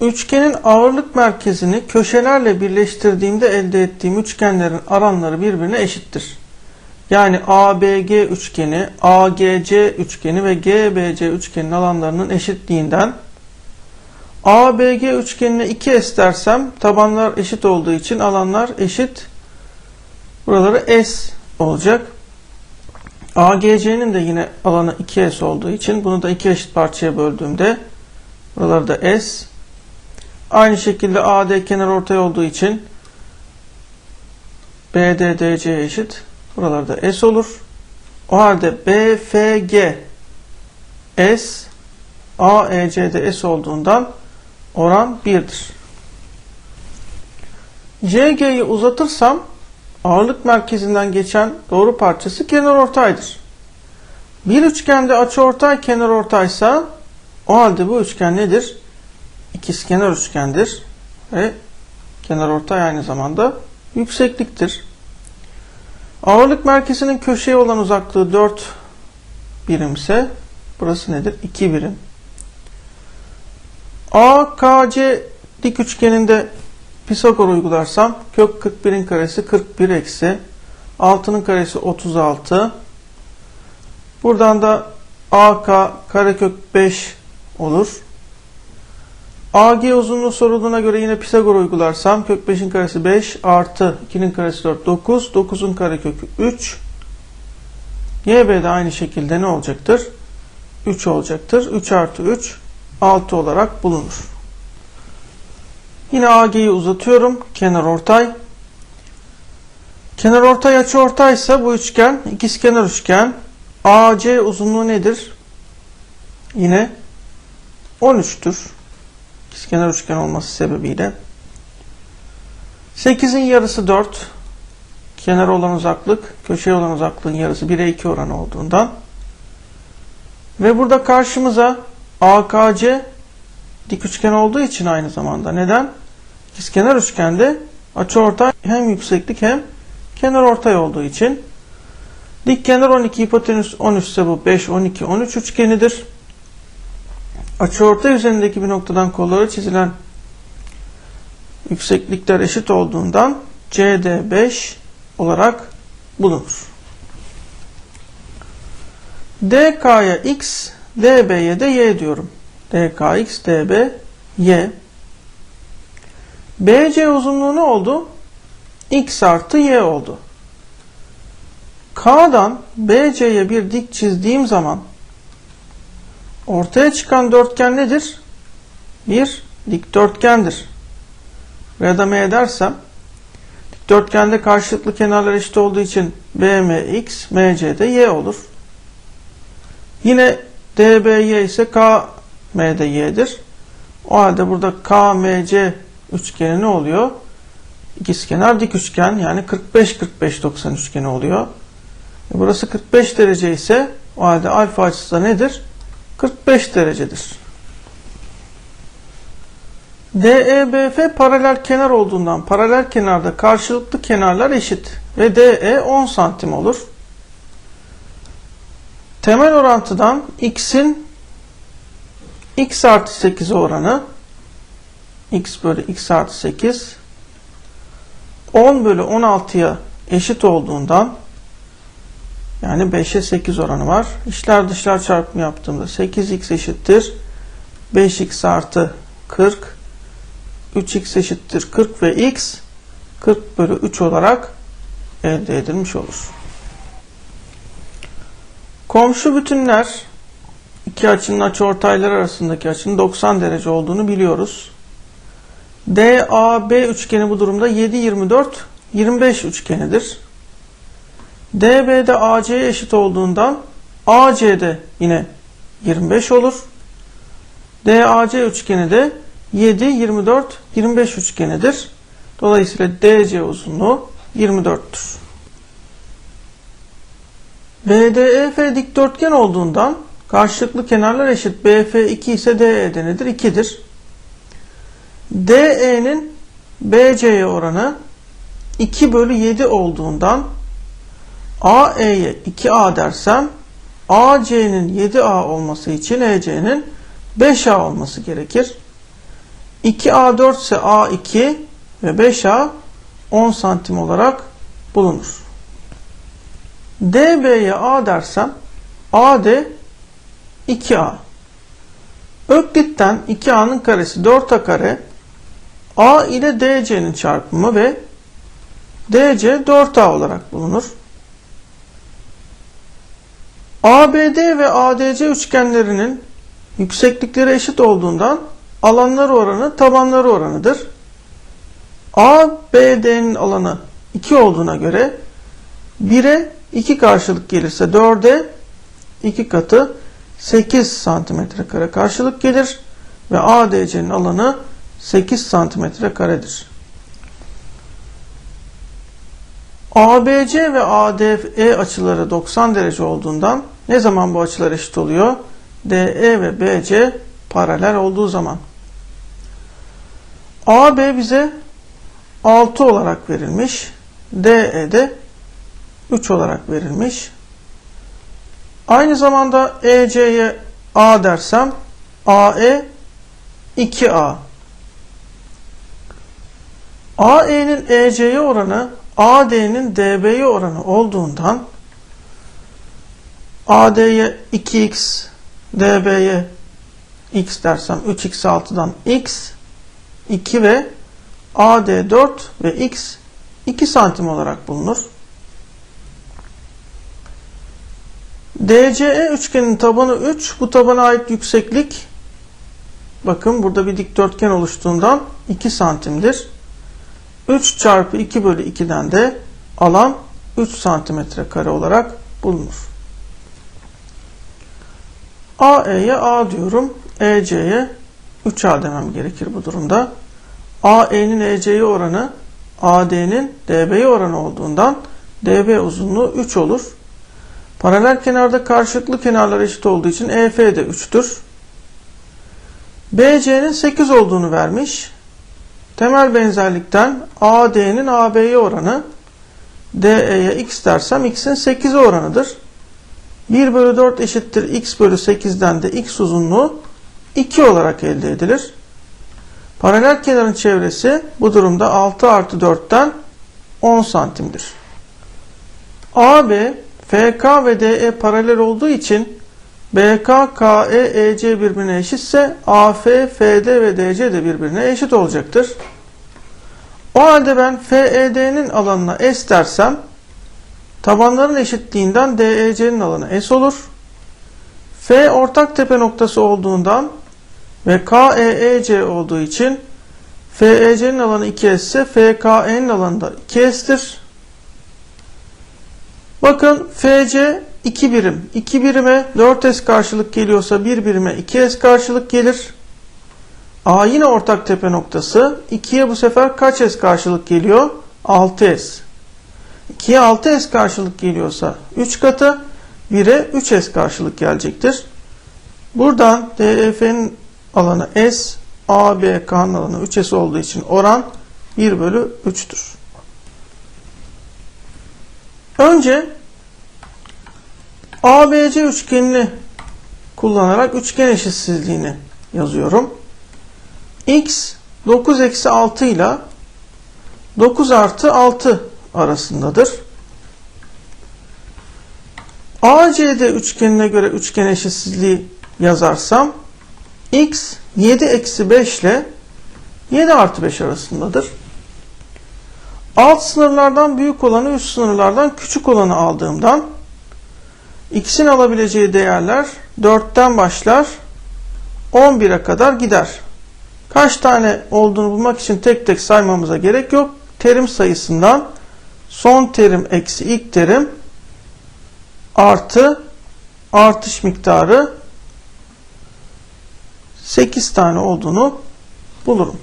Üçgenin ağırlık merkezini köşelerle birleştirdiğimde elde ettiğim üçgenlerin alanları birbirine eşittir. Yani ABG üçgeni, AGC üçgeni ve GBC üçgenin alanlarının eşitliğinden ABG üçgenine 2S dersem tabanlar eşit olduğu için alanlar eşit. Buraları S olacak. AGC'nin de yine alanı 2S olduğu için bunu da iki eşit parçaya böldüğümde buraları da S. Aynı şekilde AD kenar ortay olduğu için BD DC eşit. Buraları da S olur. O halde BFG S AEC'de S olduğundan oran 1'dir. CG'yi uzatırsam ağırlık merkezinden geçen doğru parçası kenar ortaydır. Bir üçgende açıortay kenar ortaysa o halde bu üçgen nedir? İkizkenar üçgendir ve kenar ortay aynı zamanda yüksekliktir. Ağırlık merkezinin köşeye olan uzaklığı 4 birimse burası nedir? 2 birim. AKC dik üçgeninde Pisagor uygularsam kök 41'in karesi 41 eksi 6'nın karesi 36. Buradan da AK karekök 5 olur. AG uzunluğu sorulduğuna göre yine Pisagor uygularsam kök 5'in karesi 5 artı 2'nin karesi 4 9. 9'un karekökü 3. YB de aynı şekilde ne olacaktır? 3 olacaktır. 3 artı 3 6 olarak bulunur. Yine AG'yi uzatıyorum. Kenar ortay. Kenar ortay açı ortaysa bu üçgen ikizkenar üçgen. AC uzunluğu nedir? Yine 13'tür. İkizkenar üçgen olması sebebiyle. 8'in yarısı 4. Kenar olan uzaklık, köşeye olan uzaklığın yarısı 1'e 2 oranı olduğundan. Ve burada karşımıza AKC dik üçgen olduğu için aynı zamanda. Neden? İkizkenar üçgende açıortay hem yükseklik hem kenar ortay olduğu için. Dik kenar 12, hipotenüs 13 ise bu 5, 12, 13 üçgenidir. Açıortay üzerindeki bir noktadan kolları çizilen yükseklikler eşit olduğundan CD 5 olarak bulunur. DK'ya X, DB'ye de Y diyorum. DKX, DB, Y. BC uzunluğu ne oldu? X artı Y oldu. K'dan BC'ye bir dik çizdiğim zaman ortaya çıkan dörtgen nedir? Bir dikdörtgendir. Veya da M dersem dikdörtgende karşılıklı kenarlar eşit olduğu için BMX, MC'de Y olur. Yine DBY ise KM'de Y'dir. O halde burada KMC üçgeni ne oluyor? İkizkenar dik üçgen yani 45-45-90 üçgeni oluyor. E burası 45 derece ise o halde alfa açısı da nedir? 45 derecedir. DEBF paralel kenar olduğundan paralel kenarda karşılıklı kenarlar eşit ve DE 10 santim olur. Temel orantıdan x'in x artı 8 oranı x bölü x artı 8 10 bölü 16'ya eşit olduğundan yani 5'e 8 oranı var. İşler dışlar çarpımı yaptığımda 8x eşittir 5x artı 40 3x eşittir 40 ve x 40 bölü 3 olarak elde edilmiş olur. Komşu bütünler iki açının açıortayları arasındaki açının 90 derece olduğunu biliyoruz. DAB üçgeni bu durumda 7 24 25 üçgenidir. DB'de AC'ye eşit olduğundan AC'de yine 25 olur. DAC üçgeni de 7 24 25 üçgenidir. Dolayısıyla DC uzunluğu 24'tür. BDEF dikdörtgen olduğundan karşılıklı kenarlar eşit. BF 2 ise DE nedir? 2'dir. DE'nin BC'ye oranı 2 bölü 7 olduğundan AE'ye 2A dersem AC'nin 7A olması için EC'nin 5A olması gerekir. 2A4 ise A2 ve 5A 10 santim olarak bulunur. DB'ye A dersem AD 2A. Öklit'ten 2A'nın karesi 4A kare A ile DC'nin çarpımı ve DC 4A olarak bulunur. ABD ve ADC üçgenlerinin yükseklikleri eşit olduğundan alanları oranı tabanları oranıdır. ABD'nin alanı 2 olduğuna göre 1'e 2 karşılık gelirse 4'e 2 katı 8 santimetre kare karşılık gelir ve ADC'nin alanı 8 santimetre karedir. ABC ve ADE açıları 90 derece olduğundan ne zaman bu açılar eşit oluyor? DE ve BC paralel olduğu zaman. AB bize 6 olarak verilmiş. DE de 3 olarak verilmiş. Aynı zamanda EC'ye A dersem AE 2A. AE'nin EC'ye oranı AD'nin DB'ye oranı olduğundan AD'ye 2x, DB'ye x dersem 3x 6'dan x 2 ve AD 4 ve x 2 santim olarak bulunur. DCE üçgenin tabanı 3. Bu tabana ait yükseklik bakın burada bir dikdörtgen oluştuğundan 2 santimdir. 3 çarpı 2 bölü 2'den de alan 3 santimetre kare olarak bulunur. AE'ye A diyorum. EC'ye 3A demem gerekir bu durumda. AE'nin EC'ye oranı AD'nin DB'ye oranı olduğundan DB uzunluğu 3 olur. Paralel kenarda karşılıklı kenarlar eşit olduğu için EF de 3'tür. BC'nin 8 olduğunu vermiş. Temel benzerlikten AD'nin AB'ye oranı DE'ye x dersem x'in 8'e oranıdır. 1 bölü 4 eşittir x bölü 8'den de x uzunluğu 2 olarak elde edilir. Paralel kenarın çevresi bu durumda 6 artı 4'ten 10 santimdir. AB, FK ve DE paralel olduğu için BK, KE, EC birbirine eşitse AF, FD ve DC de birbirine eşit olacaktır. O halde ben FED'nin alanına S dersem tabanların eşitliğinden DEC'nin alanı S olur. F ortak tepe noktası olduğundan ve KEEC olduğu için FEC'nin alanı 2S ise FKE'nin alanı da 2S'tir. Bakın FC 2 birim. 2 birime 4S karşılık geliyorsa 1 birime 2S karşılık gelir. A yine ortak tepe noktası. 2'ye bu sefer kaç S karşılık geliyor? 6S. 2'ye 6S karşılık geliyorsa 3 katı 1'e 3S karşılık gelecektir. Buradan DEF'nin alanı S, ABK'nın alanı 3S olduğu için oran 1 bölü 3'tür. Önce ABC üçgenini kullanarak üçgen eşitsizliğini yazıyorum. X 9 eksi 6 ile 9 artı 6 arasındadır. ACD üçgenine göre üçgen eşitsizliği yazarsam X 7 eksi 5 ile 7 artı 5 arasındadır. Alt sınırlardan büyük olanı üst sınırlardan küçük olanı aldığımdan x'in alabileceği değerler 4'ten başlar 11'e kadar gider. Kaç tane olduğunu bulmak için tek tek saymamıza gerek yok. Terim sayısından son terim eksi ilk terim artı artış miktarı 8 tane olduğunu bulurum.